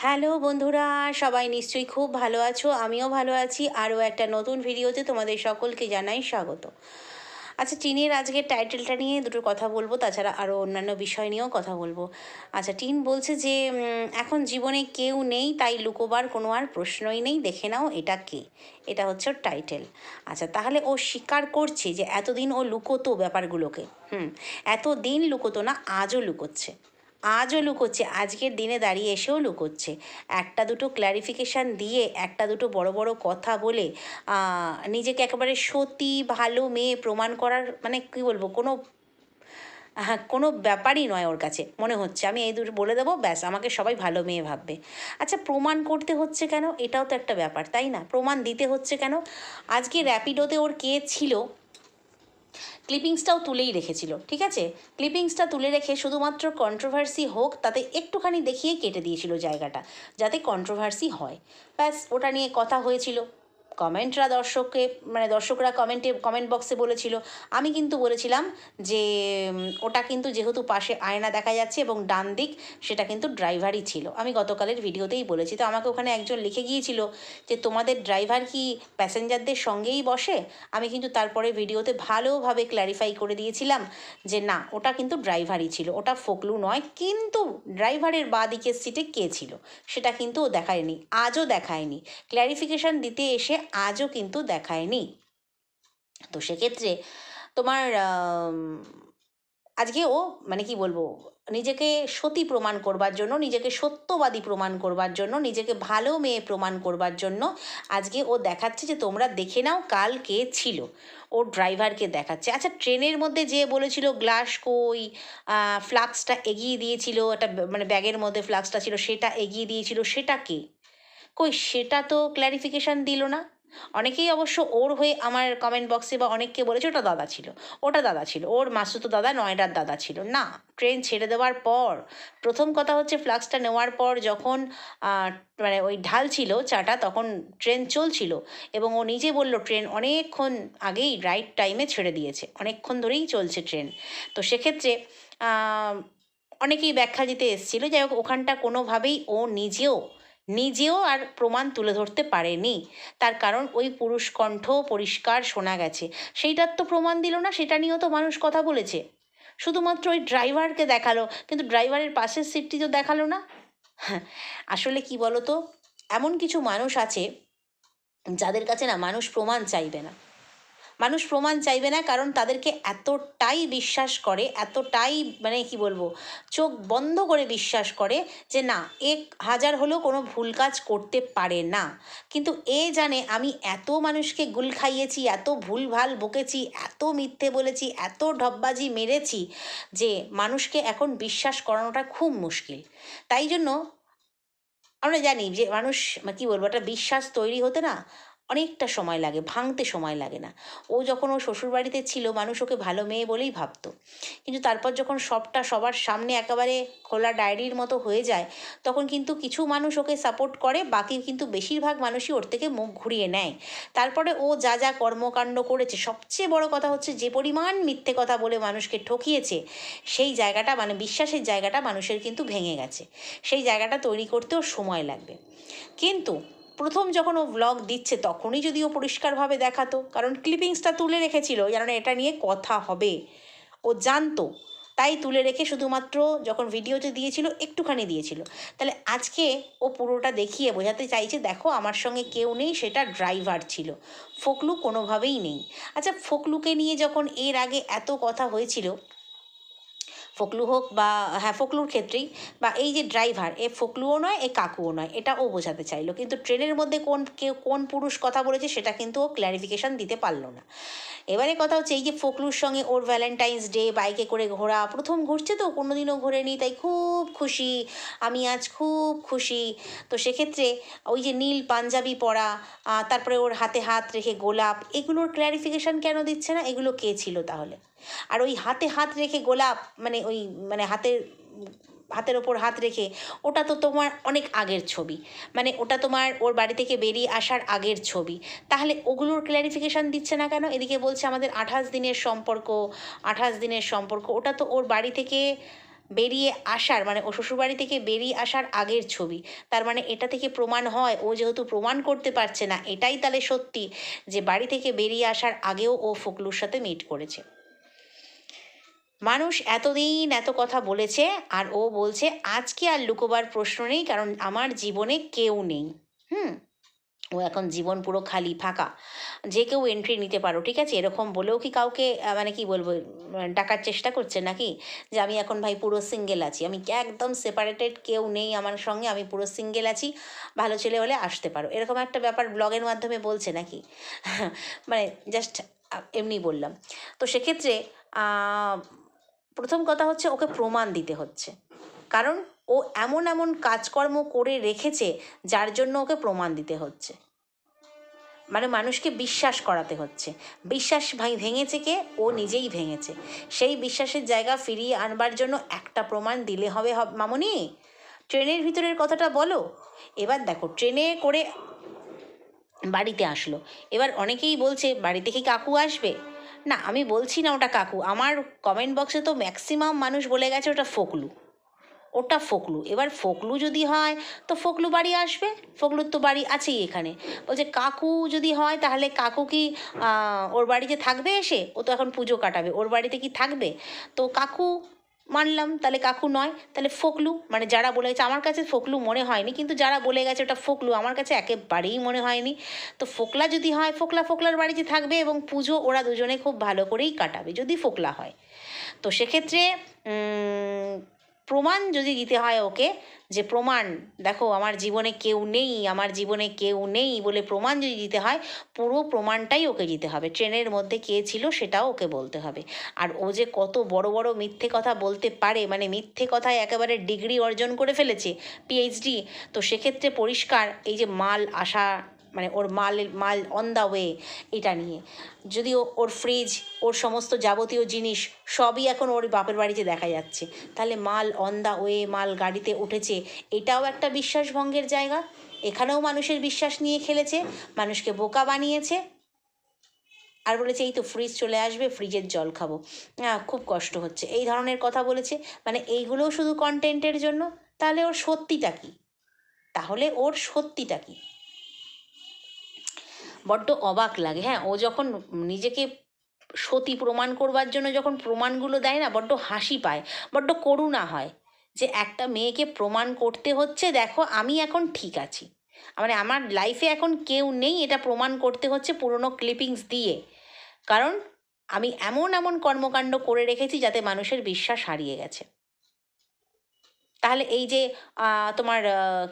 Hello বন্ধুরা, সবাই নিশ্চয়ই খুব ভালো আছো, আমিও ভালো আছি। আরও একটা নতুন ভিডিওতে তোমাদের সকলকে জানাই স্বাগত। আচ্ছা টিনের আজকের টাইটেলটা নিয়ে দুটো কথা বলব, তাছাড়া আরও অন্যান্য বিষয় নিয়েও কথা বলব। আচ্ছা টিন বলছে যে এখন জীবনে কেউ নেই, তাই লুকোবার কোনো আর প্রশ্নই নেই, দেখে নাও এটা কে? এটা হচ্ছে ওর টাইটেল। আচ্ছা তাহলে ও স্বীকার করছে যে, এতদিন ও লুকোতো ব্যাপারগুলোকে। হুম, এতদিন লুকোতো না, আজও লুকোচ্ছে। আজও লুকোচ্ছে, আজকের দিনে দাঁড়িয়ে এসেও লুকোচ্ছে। একটা দুটো ক্ল্যারিফিকেশান দিয়ে, একটা দুটো বড় বড় কথা বলে নিজেকে একেবারে সতী, ভালো মেয়ে প্রমাণ করার মানে কী বলব, কোনো হ্যাঁ কোনো ব্যাপারই নয় ওর কাছে, মনে হচ্ছে। আমি এই দুটো বলে দেবো, ব্যাস, আমাকে সবাই ভালো মেয়ে ভাববে। আচ্ছা প্রমাণ করতে হচ্ছে কেন? এটাও তো একটা ব্যাপার, তাই না? প্রমাণ দিতে হচ্ছে কেন? আজকে র্যাপিডোতে ওর কে ছিল? ক্লিপিংসটাও তুলেই রেখেছিল, ঠিক আছে? ক্লিপিংসটা তুলে রেখে শুধুমাত্র কন্ট্রোভার্সি হোক, তাতে একটুখানি দেখিয়ে কেটে দিয়েছিল জায়গাটা, যাতে কন্ট্রোভার্সি হয়। ব্যাস, ওটা নিয়ে কথা হয়েছিল। কমেন্টরা দর্শককে মানে দর্শকরা কমেন্টে কমেন্ট বক্সে বলেছিল। আমি কিন্তু বলেছিলাম যে ওটা কিন্তু যেহেতু পাশে আয়না দেখা যাচ্ছে এবং ডান দিক সেটা কিন্তু ড্রাইভারই ছিল। আমি গতকালের ভিডিওতেই বলেছি। তো আমাকে ওখানে একজন লিখে গিয়েছিল যে, তোমাদের ড্রাইভার কি প্যাসেঞ্জারদের সঙ্গেই বসে? আমি কিন্তু তারপরে ভিডিওতে ভালোভাবে ক্ল্যারিফাই করে দিয়েছিলাম যে, না, ওটা কিন্তু ড্রাইভারই ছিল। ওটা ফোকলু নয়, কিন্তু ড্রাইভারের বাঁ দিকের সিটে কে ছিল? সেটা কিন্তু ও দেখায়নি, আজও দেখায়নি। ক্ল্যারিফিকেশান দিতে এসে আজও কিন্তু দেখায়নি। তো সেক্ষেত্রে তোমার আজকে ও মানে কি বলব, নিজেকে সতী প্রমাণ করবার জন্য, নিজেকে সত্যবাদী প্রমাণ করবার জন্য, নিজেকে ভালো মেয়ে প্রমাণ করবার জন্য আজকে ও দেখাচ্ছে যে তোমরা দেখে নাও কাল কে ছিল। ওর ড্রাইভারকে দেখাচ্ছে। আচ্ছা ট্রেনের মধ্যে যে বলেছিল গ্লাস কই ফ্লাক্সটা এগিয়ে দিয়েছিল, একটা মানে ব্যাগের মধ্যে ফ্লাক্সটা ছিল, সেটা এগিয়ে দিয়েছিল, সেটা কে? কই, সেটা তো ক্ল্যারিফিকেশান দিল না। অনেকেই অবশ্য ওর হয়ে আমার কমেন্ট বক্সে বা অনেককে বলেছে ওটা দাদা ছিল, ওটা দাদা ছিল, ওর মাসুতো দাদা নয়ডার দাদা ছিল। না ট্রেন ছেড়ে দেওয়ার পর, প্রথম কথা হচ্ছে ফ্লাক্সটা নেওয়ার পর যখন মানে ওই ঢাল ছিল, চাটা, তখন ট্রেন চলছিল এবং ও নিজে বলল ট্রেন অনেকক্ষণ আগেই রাইট টাইমে ছেড়ে দিয়েছে, অনেকক্ষণ ধরেই চলছে ট্রেন তো সেক্ষেত্রে অনেকেই ব্যাখ্যা দিতে এসেছিল, যাই হোক, ওখানটা কোনোভাবেই ও নিজেও নিজেও আর প্রমাণ তুলে ধরতে পারেনি। তার কারণ ওই পুরুষ কণ্ঠ পরিষ্কার শোনা গেছে। সেইটার তো প্রমাণ দিল না সেটা নিয়েও তো মানুষ কথা বলেছে। শুধুমাত্র ওই ড্রাইভারকে দেখাল কিন্তু ড্রাইভারের পাশের সিটটি তো দেখাল না। হ্যাঁ, আসলে কি বলতো? এমন কিছু মানুষ আছে যাদের কাছে না মানুষ প্রমাণ চাইবে না। মানুষ প্রমাণ চাইবে না, কারণ তাদেরকে এতটাই বিশ্বাস করে, এতটাই মানে কি বলব, চোখ বন্ধ করে বিশ্বাস করে যে না এক হাজার হলেও কোনো ভুল কাজ করতে পারে না। কিন্তু এ জানে আমি এত মানুষকে গুল খাইয়েছি, এত ভুল ভালো বকেছি, এত মিথ্যে বলেছি, এত ঢপবাজি মেরেছি যে মানুষকে এখন বিশ্বাস করানোটা খুব মুশকিল। তাই জন্য আমরা জানি যে মানুষ মানে কী বলব, একটা বিশ্বাস তৈরি হতে না অনেকটা সময় লাগে, ভাঙতে সময় লাগে না। ও যখন ও শ্বশুরবাড়িতে ছিল, মানুষ ওকে ভালো মেয়ে বলেই ভাবতো। কিন্তু তারপর যখন সবটা সবার সামনে একেবারে খোলা ডায়েরির মতো হয়ে যায়, তখন কিন্তু কিছু মানুষ ওকে সাপোর্ট করে, বাকি কিন্তু বেশিরভাগ মানুষই ওর থেকে মুখ ঘুরিয়ে নেয়। তারপরে ও যা যা কর্মকাণ্ড করেছে, সবচেয়ে বড় কথা হচ্ছে যে পরিমাণ মিথ্যে কথা বলে মানুষকে ঠকিয়েছে, সেই জায়গাটা মানে বিশ্বাসের জায়গাটা মানুষের কিন্তু ভেঙে গেছে। সেই জায়গাটা তৈরি করতেও সময় লাগবে। কিন্তু প্রথম যখন ও ব্লগ দিচ্ছে, তখনই যদি ও পরিষ্কারভাবে দেখাতো। কারণ ক্লিপিংসটা তুলে রেখেছিল যেন এটা নিয়ে কথা হবে। ও জানতো, তাই তুলে রেখে শুধুমাত্র যখন ভিডিওতে দিয়েছিল, একটুখানি দিয়েছিল। তাহলে আজকে ও পুরোটা দেখিয়ে বোঝাতে চাইছে, দেখো আমার সঙ্গে কেউ নেই, সেটা ড্রাইভার ছিল। ফোকলু কোনোভাবেই নেই। আচ্ছা ফোকলুকে নিয়ে যখন এর আগে এত কথা হয়েছিল ফোকলু হোক বা হ্যাঁ ফোকলুর ক্ষেত্রেই বা এই যে ড্রাইভার এ ফোকলুও নয়, এ কাকুও নয়, এটা ও বোঝাতে চাইলো। কিন্তু ট্রেনের মধ্যে কোন কেউ, কোন পুরুষ কথা বলেছে সেটা কিন্তু ও ক্ল্যারিফিকেশান দিতে পারল না। এবারে কথা হচ্ছে এই যে ফোকলুর সঙ্গে ওর ভ্যালেন্টাইন্স ডে বাইকে করে ঘোরা, প্রথম ঘুরছে তো কোনো কোনোদিনও ঘোরেনি, তাই খুব খুশি, আমি আজ খুব খুশি। তো সেক্ষেত্রে ওই যে নীল পাঞ্জাবি পরা তারপরে ওর হাতে হাত রেখে গোলাপ, এগুলোর ক্ল্যারিফিকেশান কেন দিচ্ছে না? এগুলো কে ছিল তাহলে? আর ওই হাতে হাত রেখে গোলাপ মানে ওই মানে হাতের হাতের ওপর হাত রেখে, ওটা তো তোমার অনেক আগের ছবি। মানে ওটা তোমার ওর বাড়ি থেকে বেরিয়ে আসার আগের ছবি। তাহলে ওগুলোর ক্ল্যারিফিকেশান দিচ্ছে না কেন? এদিকে বলছে আমাদের আঠাশ দিনের সম্পর্ক, আঠাশ দিনের সম্পর্ক। ওটা তো ওর বাড়ি থেকে বেরিয়ে আসার মানে ও শ্বশুরবাড়ি থেকে বেরিয়ে আসার আগের ছবি। তার মানে এটা থেকে প্রমাণ হয়, ও যেহেতু প্রমাণ করতে পারছে না, এটাই তাহলে সত্যি যে বাড়ি থেকে বেরিয়ে আসার আগেও ও ফকলুর সাথে মিট করেছে। মানুষ এতদিন এত কথা বলেছে আর ও বলছে, আজকে আর লুকোবার প্রশ্ন নেই, কারণ আমার জীবনে কেউ নেই। হুম? ও এখন জীবন পুরো খালি, ফাঁকা। যে কেউ এন্ট্রি নিতে পারো, ঠিক আছে? এরকম বলেও কি কাউকে মানে কি বলব ডাকার চেষ্টা করছে নাকি? যে আমি এখন ভাই পুরো সিঙ্গেল আছি। আমি একদম সেপারেটেড কেউ নেই আমার সঙ্গে? আমি পুরো সিঙ্গেল আছি, ভালো ছেলে হলে আসতে পারো। এরকম একটা ব্যাপার ব্লগের মাধ্যমে বলছে নাকি? মানে জাস্ট এমনি বললাম। তো সেক্ষেত্রে প্রথম কথা হচ্ছে ওকে প্রমাণ দিতে হচ্ছে। কারণ ও এমন এমন কাজকর্ম করে রেখেছে যার জন্য ওকে প্রমাণ দিতে হচ্ছে। মানে মানুষকে বিশ্বাস করাতে হচ্ছে। বিশ্বাস ভেঙেছে কে? ও নিজেই ভেঙেছে। সেই বিশ্বাসের জায়গা ফিরিয়ে আনবার জন্য একটা প্রমাণ দিলে হবে হব- মামনি, ট্রেনের ভিতরের কথাটা বলো। এবার দেখো, ট্রেনে করে বাড়িতে আসলো। এবার অনেকেই বলছে, বাড়িতে কি কাকু আসবে? না, আমি বলছি না ওটা কাকু। আমার কমেন্ট বক্সে তো ম্যাক্সিমাম মানুষ বলে গেছে ওটা ফোকলু। ওটা ফোকলু। এবার ফোকলু যদি হয়, তো ফোকলু বাড়ি আসবে? ফোকলুর তো বাড়ি আছেই এখানে। বলছে, কাকু যদি হয়, তাহলে কাকু কি ওর বাড়িতে থাকবে এসে? ও তো এখন পুজো কাটাবে। ওর বাড়িতে কি থাকবে? তো কাকু মানলাম, তাহলে কাকু নয়, তাহলে ফোকলু মানে যারা বলে গেছে আমার কাছে ফোকলু মনে হয়নি, কিন্তু যারা বলে গেছে ওটা ফোকলু, আমার কাছে একেবারেই মনে হয়নি। তো ফোকলা যদি হয়, ফোকলা ফোকলার বাড়িতে থাকবে এবং পুজো ওরা দুজনে খুব ভালো করেই কাটাবে, যদি ফোকলা হয়। তো সেক্ষেত্রে প্রমাণ যদি দিতে হয় ওকে যে প্রমাণ, দেখো আমার জীবনে কেউ নেই, আমার জীবনে কেউ নেই বলে প্রমাণ যদি দিতে হয়, পুরো প্রমাণটাই ওকে দিতে হবে। ট্রেনের মধ্যে কে ছিল সেটাও ওকে বলতে হবে। আর ও যে কত বড় বড় মিথ্যে কথা বলতে পারে মানে মিথ্যে কথায় একেবারে ডিগ্রি অর্জন করে ফেলেছে পিএইচডি তো সেক্ষেত্রে পরিষ্কার এই যে মাল আসা মানে ওর মাল মাল অন দ্য ওয়ে এটা নিয়ে। যদিও ওর ফ্রিজ ওর সমস্ত যাবতীয় জিনিস সবই এখন ওর বাপের বাড়িতে দেখা যাচ্ছে। তাহলে মাল অন দ্য ওয়ে মাল গাড়িতে উঠেছে এটাও একটা বিশ্বাসভঙ্গের জায়গা। এখানেও মানুষের বিশ্বাস নিয়ে খেলেছে মানুষকে বোকা বানিয়েছে। আর বলেছে এই তো ফ্রিজ চলে আসবে ফ্রিজের জল খাব। আহ, খুব কষ্ট হচ্ছে। এই ধরনের কথা বলেছে। মানে এইগুলোও শুধু কন্টেন্টের জন্য। তাহলে ওর সত্যিটা কী? তাহলে ওর সত্যিটা কী? বড্ড অবাক লাগে। হ্যাঁ ও যখন নিজেকে সতী প্রমাণ করবার জন্য যখন প্রমাণগুলো দেয় না, বড্ড হাসি পায়, বড্ড করুণা হয় যে একটা মেয়েকে প্রমাণ করতে হচ্ছে, দেখো আমি এখন ঠিক আছি। মানে আমার লাইফে এখন কেউ নেই এটা প্রমাণ করতে হচ্ছে পুরনো ক্লিপিংস দিয়ে। কারণ আমি এমন এমন কর্মকাণ্ড করে রেখেছি যাতে মানুষের বিশ্বাস হারিয়ে গেছে। তাহলে এই যে তোমার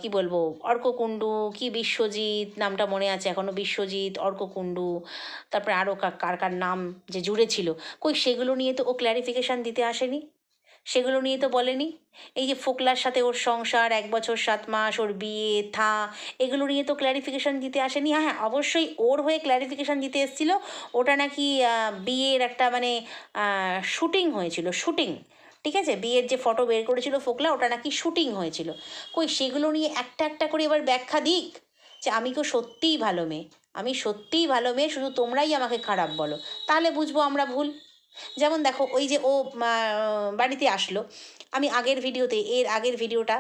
কি বলব, অর্ককুণ্ডু, কি বিশ্বজিৎ নামটা মনে আছে এখনও? বিশ্বজিৎ, অর্ককুণ্ডু, তারপরে আরও কার কার নাম যে জুড়ে ছিল। কই, সেগুলো নিয়ে তো ও ক্ল্যারিফিকেশান দিতে আসেনি? সেগুলো নিয়ে তো বলেনি? এই যে ফোকলার সাথে ওর সংসার, এক বছর সাত মাস, ওর বিয়ে, থা, এগুলো নিয়ে তো ক্ল্যারিফিকেশান দিতে আসেনি? হ্যাঁ হ্যাঁ অবশ্যই ওর হয়ে ক্ল্যারিফিকেশান দিতে এসেছিল। ওটা নাকি বিয়ের একটা মানে শুটিং হয়েছিল শুটিং ঠিক আছে? বিয়ের যে ফটো বের করেছিল ফোকলা, ওটা নাকি শুটিং হয়েছিল। কই, সেগুলো নিয়ে একটা একটা করে এবার ব্যাখ্যা দিক। যে আমি কেউ সত্যিই ভালো মেয়ে। আমি সত্যিই ভালো মেয়ে, শুধু তোমরাই আমাকে খারাপ বলো। তাহলে বুঝব আমরা ভুল। যেমন দেখো, ওই যে ও বাড়িতে আসলো। আমি আগের ভিডিওতে এর আগের ভিডিওটা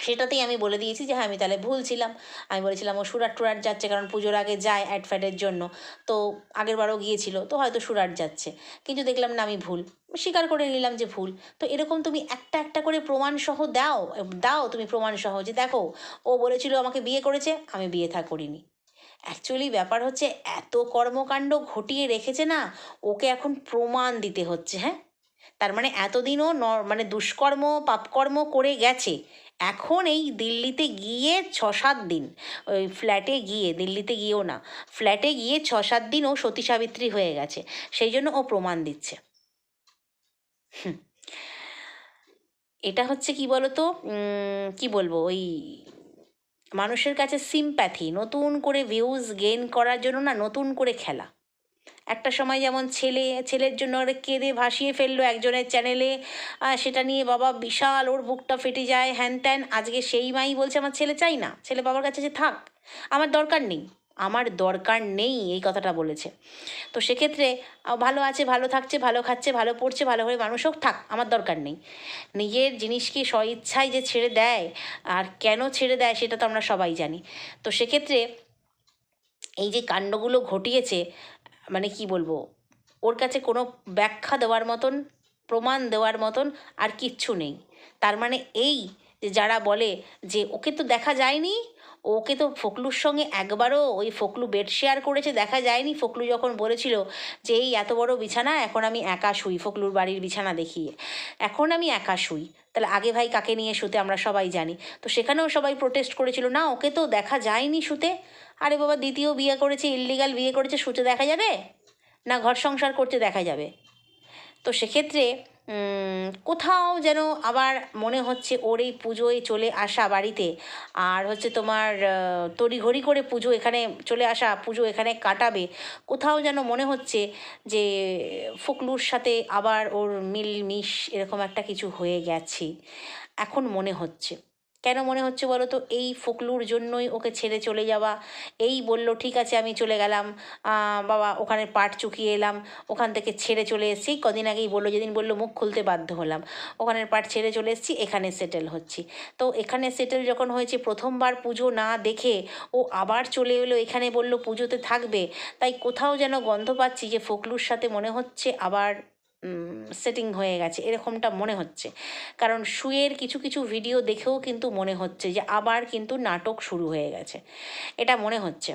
সেটাতেই আমি বলে দিয়েছি যে হ্যাঁ আমি তাহলে ভুল ছিলাম। আমি বলেছিলাম ও সুরাট টুরাট যাচ্ছে কারণ পুজোর আগে যায় অ্যাড ফ্যাডের জন্য। তো আগের বারও গিয়েছিল, তো হয়তো সুরাট যাচ্ছে। কিন্তু দেখলাম না, আমি ভুল। স্বীকার করে নিলাম যে ভুল। তো এরকম তুমি একটা একটা করে প্রমাণ সহ দাও দাও তুমি প্রমাণ সহ যে দেখো, ও বলেছিল আমাকে বিয়ে করেছে, আমি বিয়ে থা করিনি। অ্যাকচুয়ালি ব্যাপার হচ্ছে এত কর্মকাণ্ড ঘটিয়ে রেখেছে না, ওকে এখন প্রমাণ দিতে হচ্ছে হ্যাঁ? তার মানে এতদিনও ন মানে দুষ্কর্ম, পাপকর্ম করে গেছে। এখন এই দিল্লিতে গিয়ে ছ সাত দিন, ওই ফ্ল্যাটে গিয়ে, দিল্লিতে গিয়েও না, ফ্ল্যাটে গিয়ে ছ সাত দিন ও সতী সাবিত্রী হয়ে গেছে, সেই জন্য ও প্রমাণ দিচ্ছে। এটা হচ্ছে কি বলতো কি বলব, ওই মানুষের কাছে সিম্প্যাথি নতুন করে ভিউজ গেইন করার জন্য না, নতুন করে খেলা। একটা সময় যেমন ছেলে, ছেলের জন্য ওরা কেঁদে ভাসিয়ে ফেলল একজনের চ্যানেলে। সেটা নিয়ে বাবা বিশাল ওর বুকটা ফেটে যায়, হ্যান ত্যান। আজকে সেই মাই বলছে, আমার ছেলে চাই না। ছেলে বাবার কাছে যে থাক। আমার দরকার নেই। আমার দরকার নেই, এই কথাটা বলেছে। তো সেক্ষেত্রে ভালো আছে, ভালো থাকছে, ভালো খাচ্ছে, ভালো পড়ছে, ভালো করে মানুষ হোক, থাক, আমার দরকার নেই। নিজের জিনিসকে স্ব স্বইচ্ছায় যে ছেড়ে দেয়, আর কেন ছেড়ে দেয়, সেটা তো আমরা সবাই জানি। তো সেক্ষেত্রে এই যে কাণ্ডগুলো ঘটিয়েছে মানে কি বলব? ওর কাছে কোনো ব্যাখ্যা দেওয়ার মতন, প্রমাণ দেওয়ার মতন আর কিচ্ছু নেই। তার মানে এই যে যারা বলে যে ওকে তো দেখা যায়নি ওকে তো ফকলুর সঙ্গে একবারও ওই ফকলু বেড শেয়ার করেছে, দেখা যায়নি। ফকলু যখন বলেছিল যে, এই এত বড় বিছানা, এখন আমি একা শুই, ফকলুর বাড়ির বিছানা দেখিয়ে। এখন আমি একা শুই। তাহলে আগে ভাই কাকে নিয়ে শুতে আমরা সবাই জানি। তো সেখানেও সবাই প্রোটেস্ট করেছিল, না, ওকে তো দেখা যায়নি শুতে। আরে বাবা, দ্বিতীয় বিয়ে করেছে ইল্লিগাল বিয়ে করেছে, শুতে দেখা যাবে? না, ঘর সংসার করতে দেখা যাবে? তো সেক্ষেত্রে কোথাও যেন আবার মনে হচ্ছে ওর এই পুজোয় চলে আসা বাড়িতে। আর হচ্ছে তোমার তড়িঘড়ি করে পুজো এখানে চলে আসা, পুজো এখানে কাটাবে। কোথাও যেন মনে হচ্ছে যে ফুকলুর সাথে আবার ওর মিলমিশ এরকম একটা কিছু হয়ে গেছে। এখন মনে হচ্ছে। কেন মনে হচ্ছে বলো তো? এই ফকলুর জন্যই ওকে ছেড়ে চলে যাওয়া। এই বলল, ঠিক আছে, আমি চলে গেলাম। বাবা, ওখানে পাট চুকিয়ে এলাম। ওখান থেকে ছেড়ে চলে এসেছি। কদিন আগেই বলল, যেদিন বলল মুখ খুলতে বাধ্য হলাম। ওখানের পাট ছেড়ে চলে এসেছি, এখানে সেটেল হচ্ছি। তো এখানে সেটেল যখন হয়েছে, প্রথমবার পুজো না দেখে ও আবার চলে এলো। এখানে বলল, পুজোতে থাকবে। তাই কোথাও যেন গন্ধ পাচ্ছি যে ফকলুর সাথে মনে হচ্ছে আবার সেটিং হয়ে গেছে, এরকমটা মনে হচ্ছে। কারণ শুয়ের কিছু কিছু ভিডিও দেখেও কিন্তু মনে হচ্ছে যে আবার কিন্তু নাটক শুরু হয়ে গেছে। এটা মনে হচ্ছে।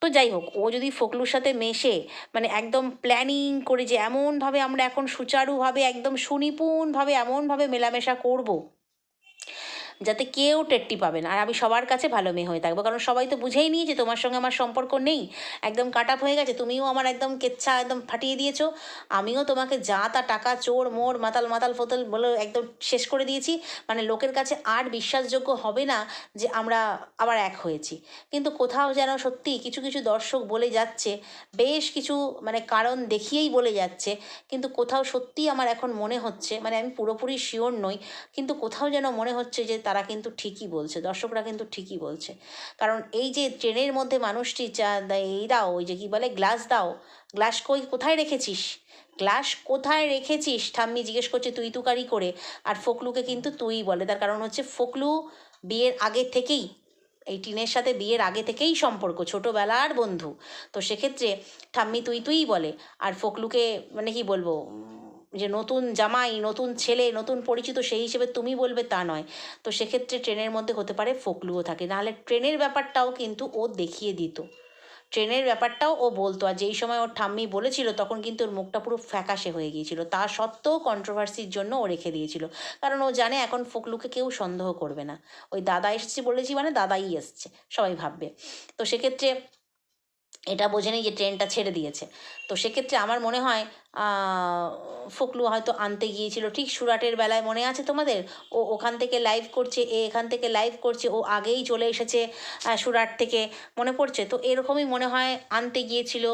তো যাই হোক, ও যদি ফকলুর সাথে মেশে মানে একদম প্ল্যানিং করে যে এমনভাবে আমরা এখন সুচারুভাবে, একদম সুনিপুণভাবে, এমনভাবে মেলামেশা করব যাতে কেউ টেট্টি পাবে না। আর আমি সবার কাছে ভালো মেয়ে হয়ে থাকব। কারণ সবাই তো বুঝেই নিয়েছে তোমার সঙ্গে আমার সম্পর্ক নেই। একদম কাট হয়ে গেছে। তুমিও আমার একদম কেচ্ছা একদম ফাটিয়ে দিয়েছ। আমিও তোমাকে যা তা টাকা, চোর, মোর, মাতাল মাতাল, ফোতাল বলে একদম শেষ করে দিয়েছি। মানে লোকের কাছে আর বিশ্বাসযোগ্য হবে না যে আমরা আবার এক হয়েছি। কিন্তু কোথাও যেন সত্যি কিছু কিছু দর্শক বলে যাচ্ছে। বেশ কিছু মানে কারণ দেখিয়েই বলে যাচ্ছে। কিন্তু কোথাও সত্যিই আমার এখন মনে হচ্ছে মানে আমি পুরোপুরি শিওর নই, কিন্তু কোথাও যেন মনে হচ্ছে যে তারা কিন্তু ঠিকই বলছে, দর্শকরা কিন্তু ঠিকই বলছে। কারণ এই যে ট্রেনের মধ্যে মানুষটি চা, এই দাও, ওই যে কী বলে, গ্লাস দাও, গ্লাস কই, কোথায় রেখেছিস? গ্লাস কোথায় রেখেছিস? ঠাম্মি জিজ্ঞেস করছে, তুই তুকারি করে। আর ফকলুকে কিন্তু তুই বলে। তার কারণ হচ্ছে ফকলু বিয়ের আগে থেকেই, এই টিনের সাথে বিয়ের আগে থেকেই সম্পর্ক, ছোটোবেলার বন্ধু। তো সেক্ষেত্রে, ঠাম্মি, তুই তুই বলে। আর ফকলুকে মানে কি বলব যে নতুন জামাই, নতুন ছেলে, নতুন পরিচিত সেই হিসেবে তুমি বলবে তা নয়। তো সেক্ষেত্রে ট্রেনের মধ্যে হতে পারে ফোকলুও থাকে। নাহলে ট্রেনের ব্যাপারটাও কিন্তু ও দেখিয়ে দিত। ট্রেনের ব্যাপারটাও ও বলতো। আর যেই সময় ওর ঠাম্মি বলেছিল, তখন কিন্তু ওর মুখটা পুরো ফ্যাকাশে হয়ে গিয়েছিল। তা সত্ত্বেও কন্ট্রোভার্সির জন্য ও রেখে দিয়েছিল। কারণ ও জানে এখন ফকলুকে কেউ সন্দেহ করবে না। ওই দাদা এসেছে বলেছি মানে দাদাই এসছে, সবাই ভাববে। তো সেক্ষেত্রে এটা বোঝেনি যে ট্রেনটা ছেড়ে দিয়েছে। তো সেক্ষেত্রে আমার মনে হয় ফকলু হয়তো আনতে গিয়েছিল। ঠিক সুরাটের বেলায় মনে আছে তোমাদের? ও ওখান থেকে লাইভ করছে, এ এখান থেকে লাইভ করছে, ও আগেই চলে এসেছে সুরাট থেকে। মনে পড়ছে? তো এরকমই মনে হয় আনতে গিয়েছিল।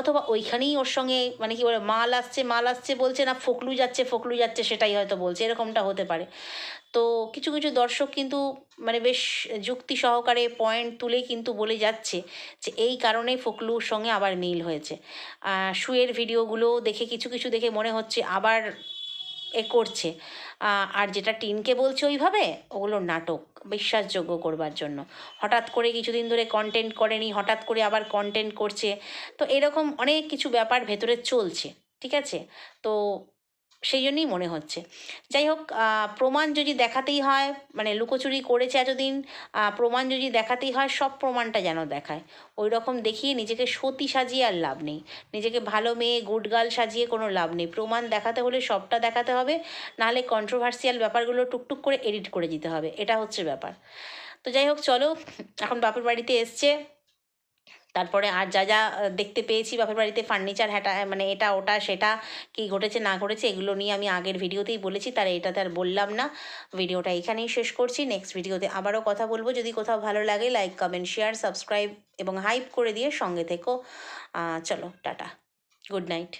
অথবা ওইখানেই ওর সঙ্গে মানে কি বলে, মাল আসছে মাল আসছে বলছে না, ফকলু যাচ্ছে ফকলু যাচ্ছে সেটাই হয়তো বলছে। এরকমটা হতে পারে। তো কিছু কিছু দর্শক কিন্তু মানে বেশ যুক্তি সহকারে পয়েন্ট তুলে কিন্তু বলে যাচ্ছে যে এই কারণেই ফকলুর সঙ্গে আবার মিল হয়েছে। শুয়ের ভিডিওগুলো দেখে কিছু কিছু দেখে মনে হচ্ছে আবার এ করছে। আর যেটা টিনকে বলছে ওইভাবে, ওগুলো নাটক, বিশ্বাসযোগ্য করবার জন্য। হঠাৎ করে কিছুদিন ধরে কন্টেন্ট করেনি, হঠাৎ করে আবার কন্টেন্ট করছে। তো এরকম অনেক কিছু ব্যাপার ভেতরে চলছে, ঠিক আছে? তো সেই জন্যই মনে হচ্ছে। যাই হোক প্রমাণ যদি দেখাতেই হয় মানে লুকোচুরি করেছে এতদিন প্রমাণ যদি দেখাতেই হয়, সব প্রমাণটা যেন দেখায়। ওই রকম দেখিয়ে নিজেকে সতী সাজিয়ে আর লাভ নেই। নিজেকে ভালো মেয়ে গুড গার্ল সাজিয়ে কোনো লাভ নেই। প্রমাণ দেখাতে হলে সবটা দেখাতে হবে, নাহলে কন্ট্রোভার্সিয়াল ব্যাপারগুলো টুকটুক করে এডিট করে দিতে হবে। এটা হচ্ছে ব্যাপার। তো যাই হোক, চলো, এখন বাপের বাড়িতে এসছে। তারপরে আর যা যা দেখতে পেয়েছি, বাপের বাড়িতে ফার্নিচার হ্যাটা মানে এটা, ওটা, সেটা, কি ঘটেছে, না ঘটেছে, এগুলো নিয়ে আমি আগের ভিডিওতেই বলেছি, তার এটাতে আর বললাম না। ভিডিওটা এখানেই শেষ করছি নেক্সট ভিডিওতে আবারও কথা বলব। যদি কোথাও ভালো লাগে লাইক কমেন্ট শেয়ার সাবস্ক্রাইব এবং হাইপ করে দিয়ে সঙ্গে থেকো। চলো, টাটা গুড নাইট